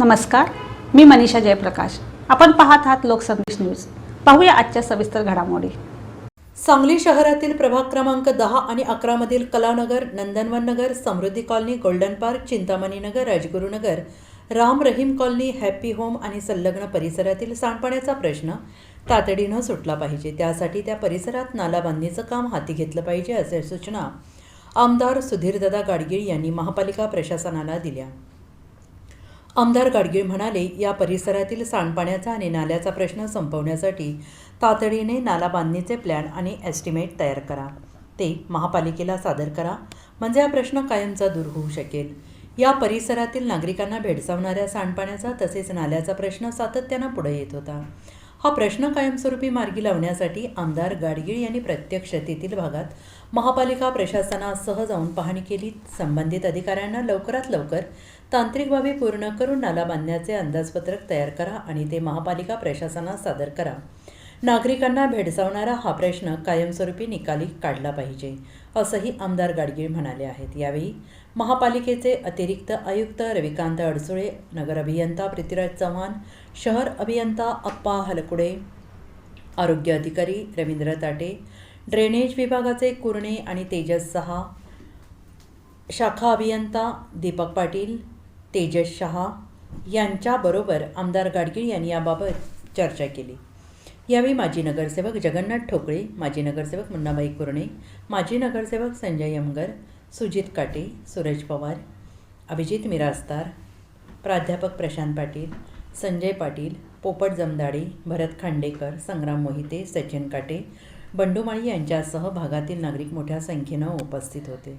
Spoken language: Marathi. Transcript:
नमस्कार मी मनीषा जयप्रकाश. आपण पाहत आहात लोकसंदेश न्यूज. पाहूया आजच्या सविस्तर घडामोडी. सांगली शहरातील प्रभाग क्रमांक दहा आणि अकरामधील Kalanagar Nandanvan Nagar Samruddhi colony golden park Chintamani Nagar Rajgurunagar Ram Rahim colony happy home आणि संलग्न परिसरातील सांडपाण्याचा प्रश्न तातडीनं सुटला पाहिजे. त्यासाठी त्या परिसरात नाला बांधणीचं काम हाती घेतलं पाहिजे असे सूचना आमदार सुधीरदादा गाडगीळ यांनी महापालिका प्रशासनाला दिल्या. आमदार गाडगीळ म्हणाले या परिसरातील सांडपाण्याचा आणि नाल्याचा प्रश्न संपवण्यासाठी तातडीने नाला बांधणीचे प्लॅन आणि एस्टिमेट तयार करा. ते महापालिकेला सादर करा. म्हणजे हा प्रश्न कायमचा दूर होऊ शकेल. या परिसरातील नागरिकांना भेडसावणाऱ्या सांडपाण्याचा तसेच नाल्याचा प्रश्न सातत्यानं पुढे येत होता. हा प्रश्न कायमस्वरूपी मार्गी लावण्यासाठी आमदार गाडगीळ यांनी प्रत्यक्ष तेथील भागात महापालिका प्रशासनासह जाऊन पाहणी केली. संबंधित अधिकाऱ्यांना लवकरात लवकर तांत्रिक बाबी पूर्ण करून नाला बांधण्याचे अंदाजपत्रक तयार करा आणि ते महापालिका प्रशासनास सादर करा. नागरिकांना भेडसावणारा हा प्रश्न कायमस्वरूपी निकाली काढला पाहिजे असंही आमदार गाडगीळ म्हणाले आहेत. यावेळी महापालिकेचे अतिरिक्त आयुक्त रविकांत अडसुळे नगर अभियंता पृथ्वीराज चव्हाण शहर अभियंता अप्पा हलकुडे आरोग्य अधिकारी रवींद्र ताटे ड्रेनेज विभागाचे कुरणे आणि तेजस सहा शाखा अभियंता दीपक पाटील तेजस शहा यांच्याबरोबर आमदार गाडगीळ यांनी याबाबत चर्चा केली. यावेळी माजी नगरसेवक जगन्नाथ ठोकळे माजी नगरसेवक मुन्नाबाई कुरणे माजी नगरसेवक संजय यमगर सुजित काटे सूरज पवार अभिजित मिरास्तार प्राध्यापक प्रशांत पाटील संजय पाटील पोपट जमदाडे भरत खांडेकर संग्राम मोहिते सचिन काटे बंडू माळी यांच्यासह भागातील नागरिक मोठ्या संख्येनं उपस्थित होते.